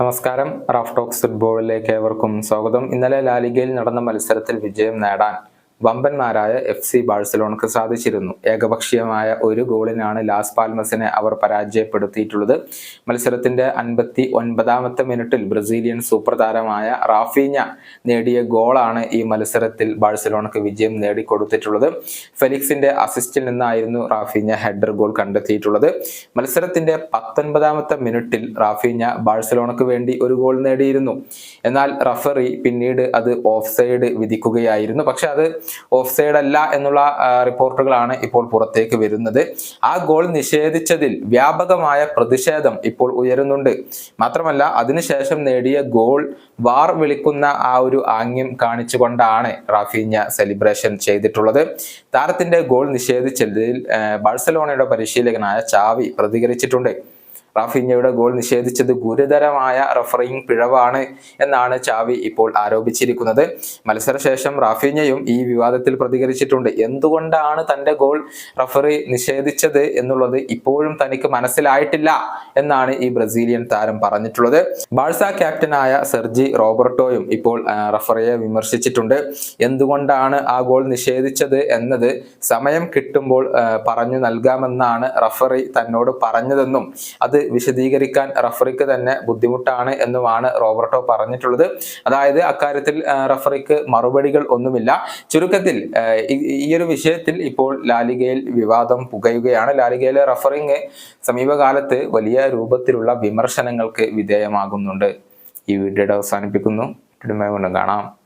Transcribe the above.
നമസ്കാരം. Raf talks ഫുട്ബോളിലേക്ക് ഏവർക്കും സ്വാഗതം. ഇന്നലെ ലാലിഗയിൽ നടന്ന മത്സരത്തിൽ വിജയം നേടാൻ വമ്പന്മാരായ എഫ് സി ബാഴ്സലോണക്ക് സാധിച്ചിരുന്നു. ഏകപക്ഷീയമായ ഒരു ഗോളിനാണ് ലാസ് പാൽമസിനെ അവർ പരാജയപ്പെടുത്തിയിട്ടുള്ളത്. മത്സരത്തിന്റെ അൻപത്തി ഒൻപതാമത്തെ മിനിറ്റിൽ ബ്രസീലിയൻ സൂപ്പർ താരമായ റാഫീഞ്ഞ നേടിയ ഗോളാണ് ഈ മത്സരത്തിൽ ബാഴ്സലോണക്ക് വിജയം നേടിക്കൊടുത്തിട്ടുള്ളത്. ഫെലിക്സിന്റെ അസിസ്റ്റിൽ നിന്നായിരുന്നു റാഫീഞ്ഞ ഹെഡർ ഗോൾ കണ്ടെത്തിയിട്ടുള്ളത്. മത്സരത്തിന്റെ പത്തൊൻപതാമത്തെ മിനിറ്റിൽ റാഫീഞ്ഞ ബാഴ്സലോണക്ക് വേണ്ടി ഒരു ഗോൾ നേടിയിരുന്നു. എന്നാൽ റഫറി പിന്നീട് അത് ഓഫ് സൈഡ് വിധിക്കുകയായിരുന്നു. പക്ഷെ അത് ഓഫ് സൈഡ് അല്ല എന്നുള്ള റിപ്പോർട്ടുകളാണ് ഇപ്പോൾ പുറത്തേക്ക് വരുന്നത്. ആ ഗോൾ നിഷേധിച്ചതിൽ വ്യാപകമായ പ്രതിഷേധം ഇപ്പോൾ ഉയരുന്നുണ്ട്. മാത്രമല്ല അതിനുശേഷം നേടിയ ഗോൾ വാർ വിളിക്കുന്ന ആ ഒരു ആംഗ്യം കാണിച്ചുകൊണ്ടാണ് റാഫീഞ്ഞ സെലിബ്രേഷൻ ചെയ്തിട്ടുള്ളത്. താരത്തിന്റെ ഗോൾ നിഷേധിച്ചതിൽ ബാഴ്സലോണയുടെ പരിശീലകനായ ചാവി പ്രതികരിച്ചിട്ടുണ്ട്. റാഫിഞ്ഞയുടെ ഗോൾ നിഷേധിച്ചത് ഗുരുതരമായ റഫറിംഗ് പിഴവാണ് എന്നാണ് ചാവി ഇപ്പോൾ ആരോപിച്ചിരിക്കുന്നത്. മത്സരശേഷം റാഫിഞ്ഞയും ഈ വിവാദത്തിൽ പ്രതികരിച്ചിട്ടുണ്ട്. എന്തുകൊണ്ടാണ് തന്റെ ഗോൾ റഫറി നിഷേധിച്ചത് എന്നുള്ളത് ഇപ്പോഴും തനിക്ക് മനസ്സിലായിട്ടില്ല എന്നാണ് ഈ ബ്രസീലിയൻ താരം പറഞ്ഞിട്ടുള്ളത്. ബാഴ്സ ക്യാപ്റ്റനായ സെർജി റോബർട്ടോയും ഇപ്പോൾ റഫറിയെ വിമർശിച്ചിട്ടുണ്ട്. എന്തുകൊണ്ടാണ് ആ ഗോൾ നിഷേധിച്ചത് എന്നത് സമയം കിട്ടുമ്പോൾ പറഞ്ഞു നൽകാമെന്നാണ് റഫറി തന്നോട് പറഞ്ഞതെന്നും അത് വിശദീകരിക്കാൻ റഫറിക്ക് തന്നെ ബുദ്ധിമുട്ടാണ് എന്നുമാണ് റോബർട്ടോ പറഞ്ഞിട്ടുള്ളത്. അതായത് അക്കാര്യത്തിൽ റഫറിക്ക് മറുപടികൾ ഒന്നുമില്ല. ചുരുക്കത്തിൽ ആ, ഈ- ഈ ഒരു വിഷയത്തിൽ ഇപ്പോൾ ലാലിഗയിൽ വിവാദം പുകയുകയാണ്. ലാലിഗയിലെ റഫറിങ് സമീപകാലത്ത് വലിയ രൂപത്തിലുള്ള വിമർശനങ്ങൾക്ക് വിധേയമാകുന്നുണ്ട്. ഈ വീഡിയോയുടെ അവസാനിപ്പിക്കുന്നു. കാണാം.